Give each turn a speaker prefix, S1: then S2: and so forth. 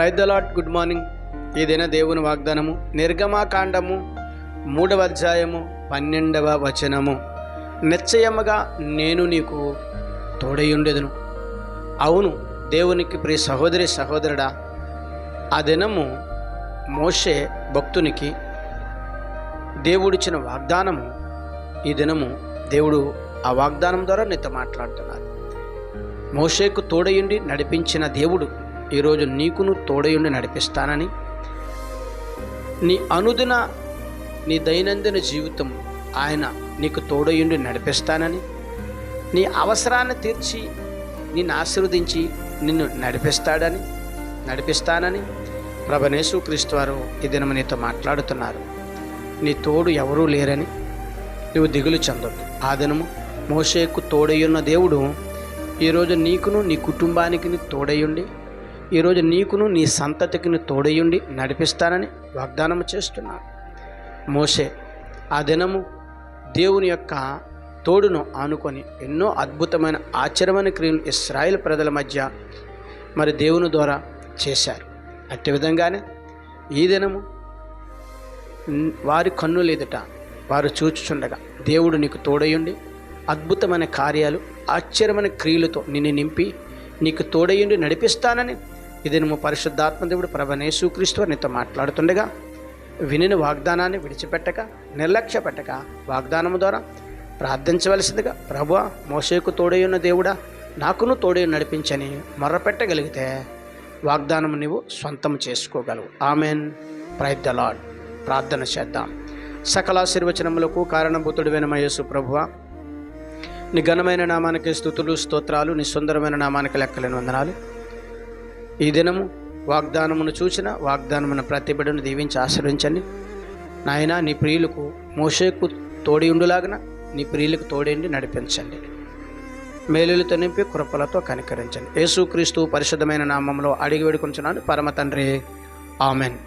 S1: Praise the Lord good morning ఏదైనా దేవుని వాగ్దానము నిర్గమాకాండము మూడవ అధ్యాయము పన్నెండవ వచనము. నిశ్చయముగా నేను నీకు తోడయుండెదను. అవును దేవునికి ప్రియ సహోదరి సహోదరుడా ఆ దినము మోషే భక్తునికి దేవుడిచ్చిన వాగ్దానము. ఈ దినము దేవుడు ఆ వాగ్దానం ద్వారా నీతో మాట్లాడుతున్నారు మోషేకు తోడయుండి నడిపించిన దేవుడు ఈరోజు నీకును తోడయుండి నడిపిస్తానని నీ అనుదిన నీ దైనందిన జీవితం ఆయన నీకు తోడయుండి నడిపిస్తానని నీ అవసరాన్ని తీర్చి నిన్ను ఆశీర్వదించి నిన్ను నడిపిస్తాడని నడిపిస్తానని ప్రభనేసు క్రీస్తు వారు ఈ దినం నీతో మాట్లాడుతున్నారు. నీ తోడు ఎవరూ లేరని నువ్వు దిగులు చెందొద్దు. ఆ దినము మోషేకు తోడయ్యున్న దేవుడు ఈరోజు నీకును నీ కుటుంబానికి తోడయ్యుండి ఈరోజు నీకును నీ సంతతికిను తోడయుండి నడిపిస్తానని వాగ్దానం చేస్తున్నాడు మోసే ఆ దినము దేవుని యొక్క తోడును ఆనుకొని ఎన్నో అద్భుతమైన ఆశ్చర్యమైన క్రియలు ఇస్రాయేల్ ప్రజల మధ్య మరి దేవుని ద్వారా చేశారు. అట్టి విధంగానే ఈ దినము వారి కన్నులు ఎదుట వారు చూచుచుండగా దేవుడు నీకు తోడయుండి అద్భుతమైన కార్యాలు ఆశ్చర్యమైన క్రియలతో నిన్ను నింపి నీకు తోడయుండి నడిపిస్తానని ఇది నువ్వు పరిశుద్ధాత్మ దేవుడు ప్రభనేసుక్రీస్తు నీతో మాట్లాడుతుండగా వినిన వాగ్దానాన్ని విడిచిపెట్టక నిర్లక్ష్య పెట్టక వాగ్దానము ద్వారా ప్రార్థించవలసిందిగా ప్రభు మోసేకు తోడయున్న దేవుడా నాకును తోడే నడిపించని మొర్రపెట్టగలిగితే వాగ్దానం నీవు సొంతం చేసుకోగలవు. ఆమెన్. ప్రైజ్ ద లాడ్ ప్రార్థన చేద్దాం. సకలాశీర్వచనములకు కారణభూతుడివైన మయేసు ప్రభువ నీ ఘనమైన నామానికి స్థుతులు స్తోత్రాలు నీ సుందరమైన నామానికి లెక్కలేని వందనాలు. ఈ దినము వాగ్దానమును చూసిన వాగ్దానమున ప్రతి బిడ్డను దీవించి ఆశ్రయించండి. నాయన నీ ప్రియులకు మోషేకు తోడి ఉండులాగన నీ ప్రియులకు తోడేండి నడిపించండి. మేలులతో నింపి కృపలతో కనికరించండి. యేసుక్రీస్తు పరిశుద్ధమైన నామంలో అడిగి వేడుకుంటున్నాను పరమ తండ్రి. ఆమెన్.